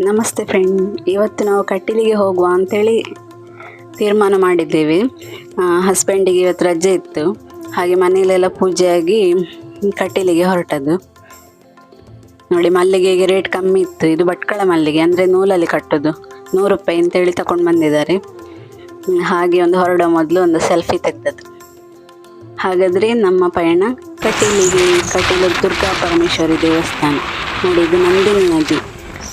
ನಮಸ್ತೆ ಫ್ರೆಂಡ್ ಇವತ್ತು ನಾವು ಕಟೀಲಿಗೆ ಹೋಗುವ ಅಂಥೇಳಿ ತೀರ್ಮಾನ ಮಾಡಿದ್ದೇವೆ. ಹಸ್ಬೆಂಡಿಗೆ ಇವತ್ತು ರಜೆ ಇತ್ತು. ಹಾಗೆ ಮನೆಯಲ್ಲೆಲ್ಲ ಪೂಜೆಯಾಗಿ ಕಟೀಲಿಗೆ ಹೊರಟದ್ದು. ನೋಡಿ, ಮಲ್ಲಿಗೆಗೆ ರೇಟ್ ಕಮ್ಮಿ ಇತ್ತು. ಇದು ಭಟ್ಕಳ ಮಲ್ಲಿಗೆ, ಅಂದರೆ ನೂಲಲ್ಲಿ ಕಟ್ಟೋದು. ನೂರು ರೂಪಾಯಿ ಅಂತೇಳಿ ತಗೊಂಡು ಬಂದಿದ್ದಾರೆ. ಹಾಗೆ ಒಂದು ಹೊರಡೋ ಮೊದಲು ಒಂದು ಸೆಲ್ಫಿ ತೆಗೆದದ್ದು. ಹಾಗಾದರೆ ನಮ್ಮ ಪಯಣ ಕಟೀಲಿಗೆ ಕಟೀಲು ದುರ್ಗಾ ಪರಮೇಶ್ವರಿ ದೇವಸ್ಥಾನ. ನೋಡಿ, ಇದು ನಂದಿನಿ ನದಿ.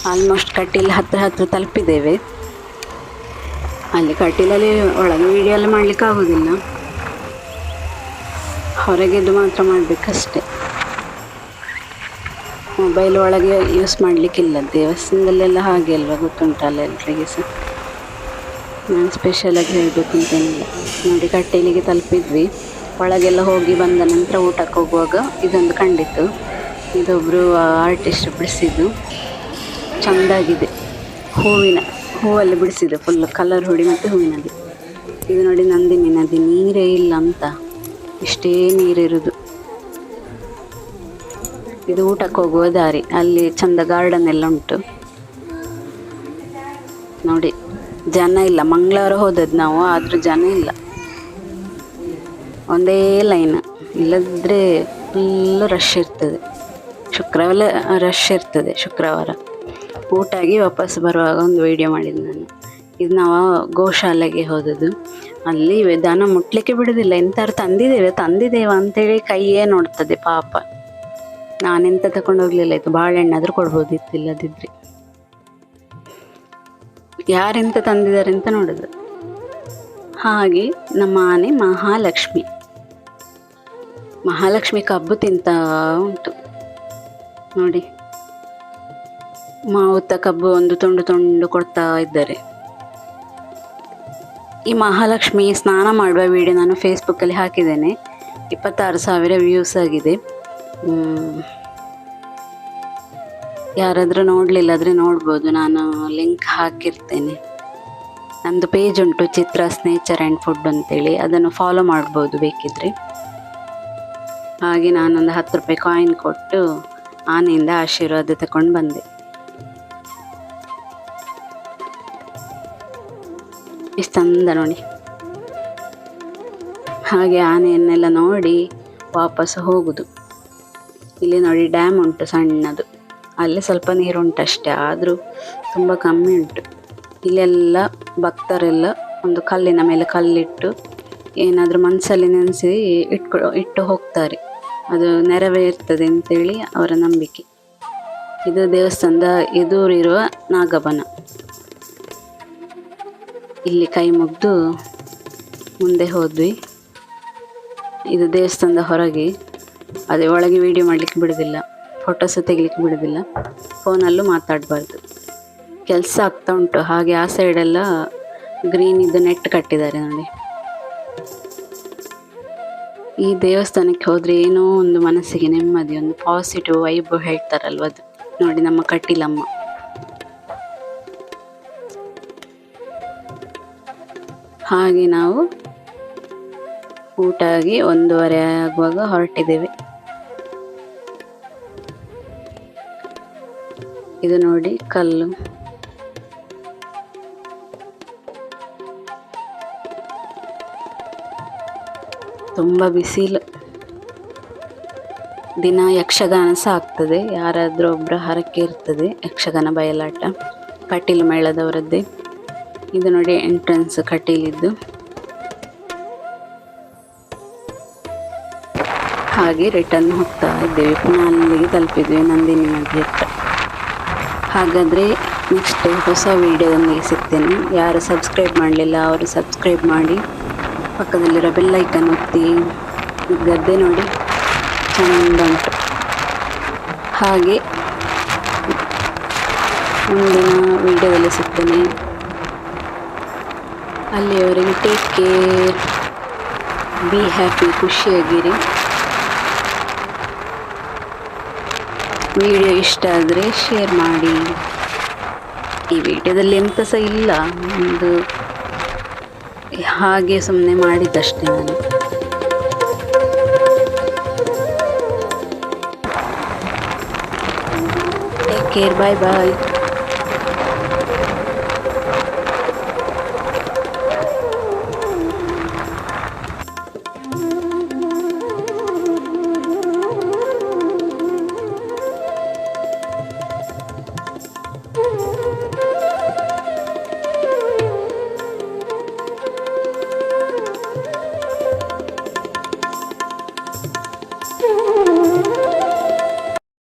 ಆಲ್ಮೋಸ್ಟ್ ಕಟೀಲ್ ಹತ್ತಿರ ಹತ್ತಿರ ತಲುಪಿದ್ದೇವೆ. ಅಲ್ಲಿ ಕಟೀಲಲ್ಲಿ ಒಳಗೆ ವೀಡಿಯೋ ಎಲ್ಲ ಮಾಡಲಿಕ್ಕೆ ಆಗೋದಿಲ್ಲ. ಹೊರಗೆದ್ದು ಮಾತ್ರ ಮಾಡಬೇಕಷ್ಟೆ. ಮೊಬೈಲ್ ಒಳಗೆ ಯೂಸ್ ಮಾಡಲಿಕ್ಕಿಲ್ಲ. ದೇವಸ್ಥಾನದಲ್ಲೆಲ್ಲ ಹಾಗೆ ಅಲ್ವಾ ಗೊತ್ತುಂಟಲ್ಲ ಎಲ್ರಿಗೆ ಸಹ ನಾನು ಸ್ಪೆಷಲಾಗಿ ಹೇಳಬೇಕು ನೋಡಿ ಕಟ್ಟೆಲಿಗೆ ತಲುಪಿದ್ವಿ. ಒಳಗೆಲ್ಲ ಹೋಗಿ ಬಂದ ನಂತರ ಊಟಕ್ಕೆ ಹೋಗುವಾಗ ಇದೊಂದು ಕಂಡಿತ್ತು. ಇದೊಬ್ಬರು ಆರ್ಟಿಸ್ಟ್ ಬಿಡಿಸಿದ್ದು. ಚೆಂದಾಗಿದೆ. ಹೂವಿನ, ಹೂವಲ್ಲಿ ಬಿಡಿಸಿದೆ ಫುಲ್ ಕಲರ್ ಹೊಡಿ ಮತ್ತು ಹೂವಿನಲ್ಲಿ. ಇದು ನೋಡಿ ನಂದಿನಿ, ನದಿ ನೀರೇ ಇಲ್ಲ ಅಂತ. ಇಷ್ಟೇ ನೀರಿರುವುದು ಇದು ಊಟಕ್ಕೆ ಹೋಗುವ ದಾರಿ. ಅಲ್ಲಿ ಚಂದ ಗಾರ್ಡನ್ ಎಲ್ಲ ಉಂಟು. ನೋಡಿ, ಜನ ಇಲ್ಲ. ಮಂಗಳವಾರ ಹೋದದ್ದು ನಾವು, ಆದರೂ ಜನ ಇಲ್ಲ. ಒಂದೇ ಲೈನ್ ಇಲ್ಲದಿದ್ದರೆ ಫುಲ್ಲು ರಶ್ ಇರ್ತದೆ. ಶುಕ್ರವಾರ ರಶ್ ಇರ್ತದೆ ಶುಕ್ರವಾರ. ಊಟ ಆಗಿ ವಾಪಸ್ ಬರುವಾಗ ಒಂದು ವೀಡಿಯೋ ಮಾಡಿದ್ದು ನಾನು. ಇದು ನಾವು ಗೋಶಾಲೆಗೆ ಹೋದದ್ದು. ಅಲ್ಲಿ ದಾನ ಮುಟ್ಲಿಕ್ಕೆ ಬಿಡೋದಿಲ್ಲ. ಎಂಥವ್ರು ತಂದಿದ್ದೇವೆ. ತಂದಿದ್ದೇವೆ ಅಂತೇಳಿ ಕೈಯೇ ನೋಡ್ತದೆ ಪಾಪ. ನಾನೆಂತ ತಗೊಂಡು ಹೋಗ್ಲಿಲ್ಲ. ಇತ್ತು ಆದರೂ ಕೊಡ್ಬೋದಿತ್ತು ಇಲ್ಲದಿದ್ರೆ. ಯಾರೆಂತ ತಂದಿದ್ದಾರೆ ಅಂತ ನೋಡೋದು. ಹಾಗೆ ನಮ್ಮ ಆನೆ ಮಹಾಲಕ್ಷ್ಮಿ. ಮಹಾಲಕ್ಷ್ಮಿ ಕಬ್ಬು ತಿಂತ ಉಂಟು. ನೋಡಿ. ಮಾವುತ ಕಬ್ಬು ಒಂದು ತುಂಡು ತುಂಡು ಕೊಡ್ತಾ ಇದ್ದಾರೆ. ಈ ಮಹಾಲಕ್ಷ್ಮಿ ಸ್ನಾನ ಮಾಡುವ ವಿಡಿಯೋ ನಾನು ಫೇಸ್ಬುಕ್ಕಲ್ಲಿ ಹಾಕಿದ್ದೇನೆ. ಇಪ್ಪತ್ತಾರು ಸಾವಿರ ವ್ಯೂಸ್ ಆಗಿದೆ. ಯಾರಾದರೂ ನೋಡಲಿಲ್ಲ ಆದರೆ ನೋಡ್ಬೋದು. ನಾನು ಲಿಂಕ್ ಹಾಕಿರ್ತೇನೆ. ನಮ್ಮದು ಪೇಜ್ ಉಂಟು ಚಿತ್ರ ನೇಚರ್ ಆ್ಯಂಡ್ ಫುಡ್ ಅಂತೇಳಿ. ಅದನ್ನು ಫಾಲೋ ಮಾಡ್ಬೋದು ಬೇಕಿದ್ರೆ. ಹಾಗೆ ನಾನೊಂದು ಹತ್ತು ರೂಪಾಯಿ ಕಾಯಿನ್ ಕೊಟ್ಟು ಆನೆಯಿಂದ ಆಶೀರ್ವಾದ ತಗೊಂಡು ಬಂದೆ. ಎಷ್ಟು ಚಂದ ನೋಡಿ. ಹಾಗೆ ಆನೆಯನ್ನೆಲ್ಲ ನೋಡಿ ವಾಪಸ್ ಹೋಗುದು. ಇಲ್ಲಿ ನೋಡಿ ಡ್ಯಾಮ್ ಉಂಟು ಸಣ್ಣದು. ಅಲ್ಲಿ ಸ್ವಲ್ಪ ನೀರುಂಟಷ್ಟೇ ಆದರೂ ತುಂಬ ಕಮ್ಮಿ ಉಂಟು. ಇಲ್ಲೆಲ್ಲ ಭಕ್ತರೆಲ್ಲ ಒಂದು ಕಲ್ಲಿನ ಮೇಲೆ ಕಲ್ಲಿಟ್ಟು ಏನಾದರೂ ಮನಸ್ಸಲ್ಲಿ ನೆನೆಸಿ ಇಟ್ಕೊ, ಇಟ್ಟು ಹೋಗ್ತಾರೆ. ಅದು ನೆರವೇರ್ತದೆ ಅಂತೇಳಿ ಅವರ ನಂಬಿಕೆ. ಇದು ದೇವಸ್ಥಾನದ ಎದುರಿರುವ ನಾಗಬನ. ಇಲ್ಲಿ ಕೈ ಮುಗಿದು ಮುಂದೆ ಹೋದ್ವಿ. ಇದು ದೇವಸ್ಥಾನದ ಹೊರಗೆ. ಅದೇ ಒಳಗೆ ವಿಡಿಯೋ ಮಾಡಲಿಕ್ಕೆ ಬಿಡೋದಿಲ್ಲ. ಫೋಟೋಸು ತೆಗಿಲಿಕ್ಕೆ ಬಿಡೋದಿಲ್ಲ. ಫೋನಲ್ಲೂ ಮಾತಾಡಬಾರ್ದು. ಕೆಲಸ ಆಗ್ತಾ ಉಂಟು. ಹಾಗೆ ಆ ಸೈಡೆಲ್ಲ ಗ್ರೀನ್ ಇದು ನೆಟ್ ಕಟ್ಟಿದ್ದಾರೆ ನೋಡಿ. ಈ ದೇವಸ್ಥಾನಕ್ಕೆ ಹೋದರೆ ಏನೋ ಒಂದು ಮನಸ್ಸಿಗೆ ನೆಮ್ಮದಿ, ಒಂದು ಪಾಸಿಟಿವ್ ವೈಬ್ ಹೇಳ್ತಾರಲ್ವ ಅದು. ನೋಡಿ ನಮ್ಮ ಕಟೀಲಮ್ಮ. ಹಾಗೆ ನಾವು ಊಟ ಆಗಿ ಒಂದೂವರೆ ಆಗುವಾಗ ಹೊರಟಿದ್ದೇವೆ. ಇದು ನೋಡಿ ಕಲ್ಲು. ತುಂಬ ಬಿಸಿಲು. ದಿನ ಯಕ್ಷಗಾನ ಸಹ ಆಗ್ತದೆ. ಯಾರಾದರೂ ಒಬ್ಬರ ಹರಕೆ ಇರ್ತದೆ. ಯಕ್ಷಗಾನ ಬಯಲಾಟ. ಪಾಟೀಲ್ ಮೇಳದವರದ್ದೇ ಇದು ನೋಡಿ ಎಂಟ್ರೆನ್ಸ್ ಕಟೀಲಿದ್ದು. ಹಾಗೆ ರಿಟರ್ನ್ ಹೋಗ್ತಾ ಇದ್ದೇವೆ. ಪುನಃ ಅಲ್ಲಿಗೆ ತಲುಪಿದ್ವಿ, ನಂದಿನಿ ನದಿ ಹತ್ರ ಹಾಗಾದರೆ ನೆಕ್ಸ್ಟ್ ಹೊಸ ವೀಡಿಯೋದೊಂದಿಗೆ ಸಿಗ್ತೇನೆ. ಯಾರು ಸಬ್ಸ್ಕ್ರೈಬ್ ಮಾಡಲಿಲ್ಲ, ಅವರು ಸಬ್ಸ್ಕ್ರೈಬ್ ಮಾಡಿ. ಪಕ್ಕದಲ್ಲಿರೋ ಬೆಲ್ಲೈಕನ್ ಒತ್ತಿ ಗದ್ದೆ ನೋಡಿ, ಚೆಂದ ಉಂಟು. ಹಾಗೆ ಮುಂದಿನ ವೀಡಿಯೋದಲ್ಲಿ ಸಿಗ್ತೇನೆ. ಅಲ್ಲಿಯವರೆಗೆ ಟೇಕ್ ಕೇರ್ ಬಿ ಹ್ಯಾಪಿ ಖುಷಿಯಾಗಿರಿ. ವಿಡಿಯೋ ಇಷ್ಟ ಆದರೆ ಶೇರ್ ಮಾಡಿ. ಈ ವಿಡಿಯೋದಲ್ಲಿ ಎಂತ ಸಹ ಇಲ್ಲ, ಒಂದು ಹಾಗೆ ಸುಮ್ಮನೆ ಮಾಡಿದ್ದಷ್ಟೇ ನಾನು. ಟೇಕ್ ಕೇರ್ ಬಾಯ್ ಬಾಯ್